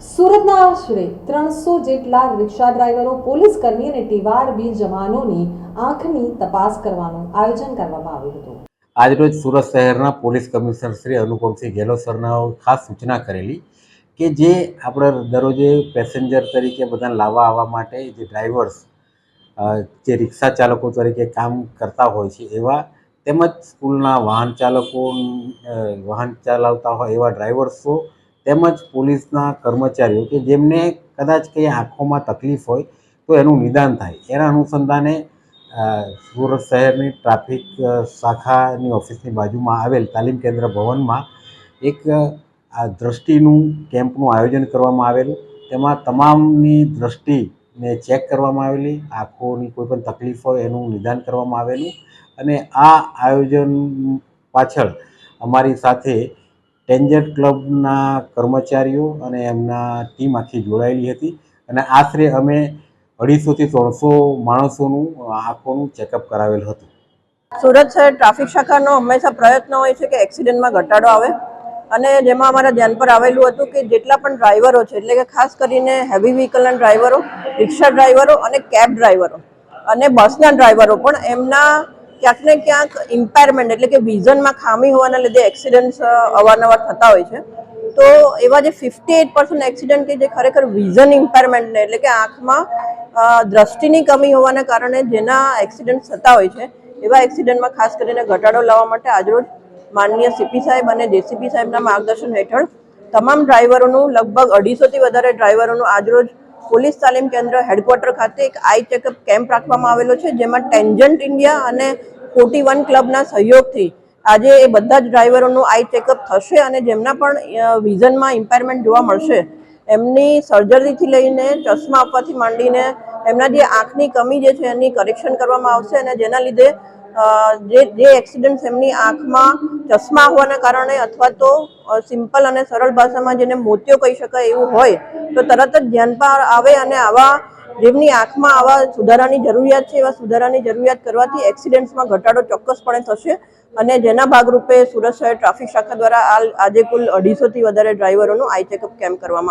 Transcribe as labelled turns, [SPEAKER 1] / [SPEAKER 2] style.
[SPEAKER 1] સુરતના આશરે ત્રણસો જેટલા રિક્ષા ડ્રાઈવરો, પોલીસ કર્મી અને ટીવાર બી જવાનોની આંખની તપાસ કરવાનું આયોજન કરવામાં આવ્યું હતું.
[SPEAKER 2] આજરોજ સુરત શહેરના પોલીસ કમિશનર શ્રી અનુપમસિંહ ગેહલોત સરના ખાસ સૂચના કરેલી કે જે આપણે દરરોજે પેસેન્જર તરીકે બધાને લાવવા આવવા માટે જે ડ્રાઈવર્સ જે રિક્ષા ચાલકો તરીકે કામ કરતા હોય છે એવા તેમજ સ્કૂલના વાહન ચાલકો વાહન ચલાવતા હોય એવા ડ્રાઈવર્સો તેમજ પોલીસના કર્મચારીઓ કે જેમને કદાચ કંઈ આંખોમાં તકલીફ હોય તો એનું નિદાન થાય. એના અનુસંધાને સુરત શહેરની ટ્રાફિક શાખાની ઓફિસની બાજુમાં આવેલ તાલીમ કેન્દ્ર ભવનમાં એક આ દ્રષ્ટિનું કેમ્પનું આયોજન કરવામાં આવેલું. તેમાં તમામની દ્રષ્ટિને ચેક કરવામાં આવેલી, આંખોની કોઈ પણ તકલીફ હોય એનું નિદાન કરવામાં આવેલું. અને આ આયોજન પાછળ અમારી સાથે ટેન્જર ક્લબના કર્મચારીઓ અને એમના ટીમ આખી જોડાયેલી હતી અને આશરે અમે અઢીસોથી ત્રણસો માણસોનું આંખોનું ચેકઅપ કરાવેલ હતું.
[SPEAKER 3] સુરત શહેર ટ્રાફિક શાખાનો હંમેશા પ્રયત્ન હોય છે કે એક્સિડન્ટમાં ઘટાડો આવે અને જેમાં અમારા ધ્યાન પર આવેલું હતું કે જેટલા પણ ડ્રાઈવરો છે, એટલે કે ખાસ કરીને હેવી વ્હીકલના ડ્રાઈવરો રિક્ષા ડ્રાઈવરો અને કેબ ડ્રાઈવરો અને બસના ડ્રાઈવરો પણ એમના ક્યાંક ને ક્યાંક ઇમ્પેરમેન્ટ એટલે કે વિઝનમાં ખામી હોવાના લીધે એક્સિડન્ટ અવારનવાર થતા હોય છે. તો એવા જે ફિફ્ટી એટ પર્સન્ટ એક્સિડન્ટ કે જે ખરેખર વિઝન ઇમ્પેરમેન્ટને એટલે કે આંખમાં દ્રષ્ટિની કમી હોવાના કારણે જેના એક્સિડન્ટ થતા હોય છે, એવા એક્સિડન્ટમાં ખાસ કરીને ઘટાડો લાવવા માટે આજરોજ માનનીય સીપી સાહેબ અને જેસીપી સાહેબના માર્ગદર્શન હેઠળ તમામ ડ્રાઈવરોનું લગભગ અઢીસોથી વધારે ડ્રાઈવરોનું આજરોજ પોલીસ તાલીમ કેન્દ્ર હેડક્વાર્ટર ખાતે એક આઈ ચેકઅપ કેમ્પ રાખવામાં આવેલો છે, જેમાં ટેન્જન્ટ ઇન્ડિયા અને ફોર્ટી વન ક્લબના સહયોગથી આજે એ બધા જ ડ્રાઈવરોનું આઈ ચેકઅપ થશે અને જેમના પણ વિઝનમાં ઇમ્પેરમેન્ટ જોવા મળશે, એમની સર્જરીથી લઈને ચશ્મા આપવાથી માંડીને એમના જે આંખની કમી જે છે એની કરેક્શન કરવામાં આવશે અને જેના લીધે જે જે એક્સિડન્ટ એમની આંખમાં ચશ્મા હોવાના કારણે અથવા તો સિમ્પલ અને સરળ ભાષામાં જેને મોતિયો કહી શકાય એવું હોય, તો તરત જ ધ્યાન પર આવે અને આવા જેમની આંખમાં આવા સુધારાની જરૂરિયાત છે, એવા સુધારાની જરૂરિયાત કરવાથી એક્સિડન્ટ્સમાં ઘટાડો ચોક્કસપણે થશે અને જેના ભાગરૂપે સુરત શહેર ટ્રાફિક શાખા દ્વારા આજે કુલ અઢીસોથી વધારે ડ્રાઈવરોનું આઈ ચેકઅપ કેમ્પ કરવામાં